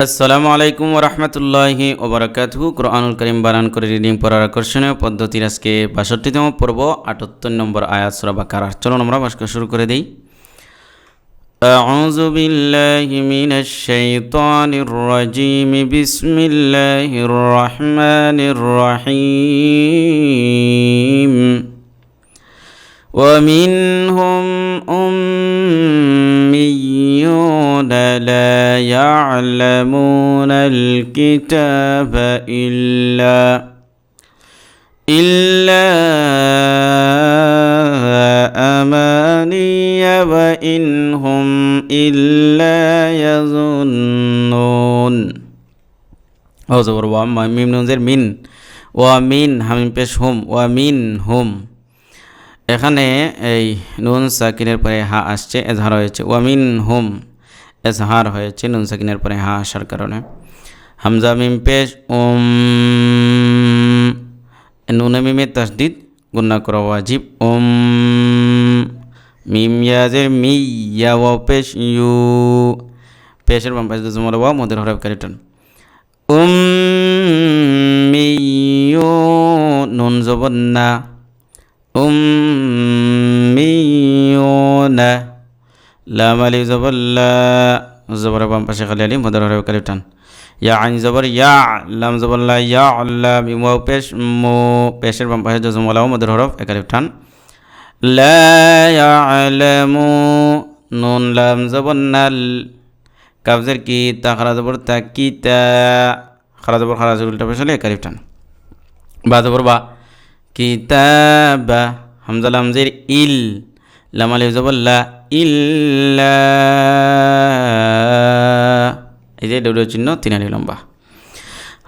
আসসালামু আলাইকুম রহমতুল্লাহি ওবরাকাতহু কোরআনুল করিম বানান করে রিডিং পড়ার আকর্ষণীয় পদ্ধতির আজকে বাষট্টিতম পর্ব আটাত্তর নম্বর আয়াত সুরা বাকারার চলুন আমরা ভাস্কর শুরু করে দিই أعوذ بالله من الشيطان الرجيم بسم الله الرحمن الرحيم ومنهم أميون لا يعلمون الكتاب إلا إلا أماني وإن هم إلا يظنون أو زبر وام ميم نونزر من ومن হামিম পেশ হুম ওয়ামিন হুম এখানে এই নুন সাকিনের পরে হা আসছে এজহার হয়েছে ওয়ামিন হুম এজহার হয়েছে নুন সাকিনের পরে হা আসার কারণে। হামজা মিম পেশ, উম, নুনে মিমে তসদিদ গুন্না করা ওয়াজিব, উম, মিম ইয়াজের মি, ইয়া ওয়া পেশ, ইউ, পেশের বাম পাশে জমর ওয়া মদের হরফ কারিটন উম, মি, ইউ, নুন জবন্না উম্মিয়ুনা লাম আলি জবর বাম পাশে খালি আলি মদের হরফ কালিফ টান। ইয়া আইন জবর, ইয়া লাম জবর, লা ইয়া আল্লাহ মিম পেশ মো, পেশের বাম পাশে জজম, ওয়ালাও মদের হরফ একালিফ টান। ইয়ালামু, নুন, লাম জবর, নাল কাবজের কি, তা খারা জবর, তা, কি, তা খারা জবর খারা জবর পেশ হলে একালিফ টান। বা জবর, বা কিতাবা হামজা লামজের ইল লাম আলিফ জবল্লা ইল্লা এই যে ডব্লিউ চিহ্ন, তিন আলিফ লম্বা।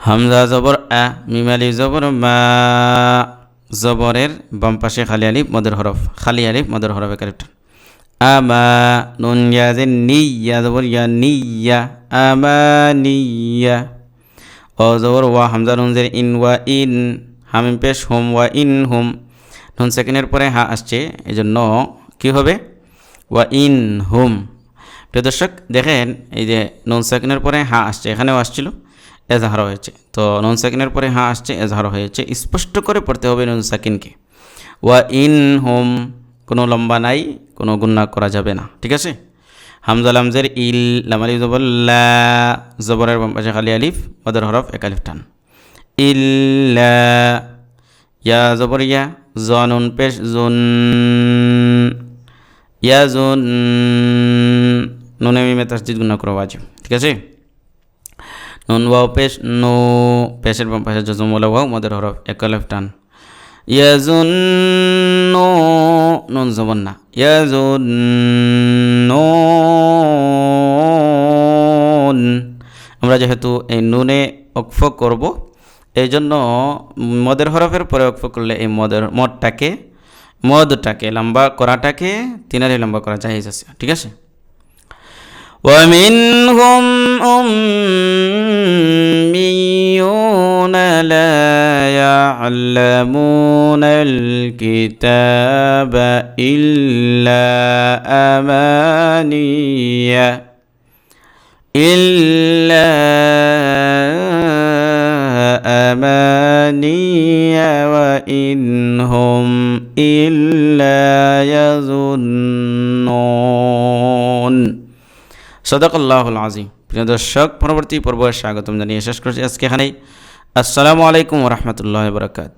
হামজা জবর আ, মিম আলিফ জবর মা, জবরের বাম পাশে খালি আলিফ, মদের হরফ, খালি আলিফ, মদের হরফ কারেক্ট। আমা নুন ইয়াজে নিয়া জবর, ইয়া নিয়া আমা নিয়া ও জবর, ওয়া, হামজা নুনজের ইন, ওয়া, ইন, হামিম পেশ, হোম, ওয়া, ইন, হোম। নুন সেকেন্ডের পরে হা আসছে এই জন্য কী হবে? ওয়া ইন হোম। প্রিয় দর্শক, দেখেন এই যে নন সেকেন্ডের পরে হা আসছে, এখানেও আসছিল এজাহার হয়েছে। তো নন সেকেন্ডের পরে হা আসছে এজাহার হয়েছে। স্পষ্ট করে পড়তে হবে নুন সেকেন্ডকে ওয়া ইন হোম, কোনো লম্বা নাই, কোনো গুন্না করা যাবে না, ঠিক আছে? হামজা লামজের ইল লামালি জবল্লা জবরের পাশে খালি আলিফ, মদের হরফ এক আলিফ টান। ইল্লা ইয়া জবর ইয়া জনুন পেশ, জুন। ইয়া জুন নুনে মিমে তাসজিদ গুণা করো ওয়াজিব ঠিক আছে? নুন, ওয়াও, পেশ, নো, পেশের বাম পাশে জজম ওলা ওয়াও, মদের হরফ, এক আলিফ, টান। ইয়াজুন নুন জবন না। ইয়াজুন আমরা যেহেতু এই নুনে অক্ফ করব, এই জন্য মদের হরফের পরে অক্ফ করলে এই মদের মদটাকে মদটাকে লম্বা করাটাকে তিনারি লম্বা করা যায় আছে ঠিক আছে ومنهم أميون لا يعلمون الكتاب إلا أمانيه إلا أماني وإن هم إلا يظنون صدق الله العظيم প্রিয় দর্শক পরবর্তী পর্ব স্বাগতম জানিয়ে শেষ করছি আজকে এখানেই আসসালামু আলাইকুম রহমতুল্লাহ বরকাত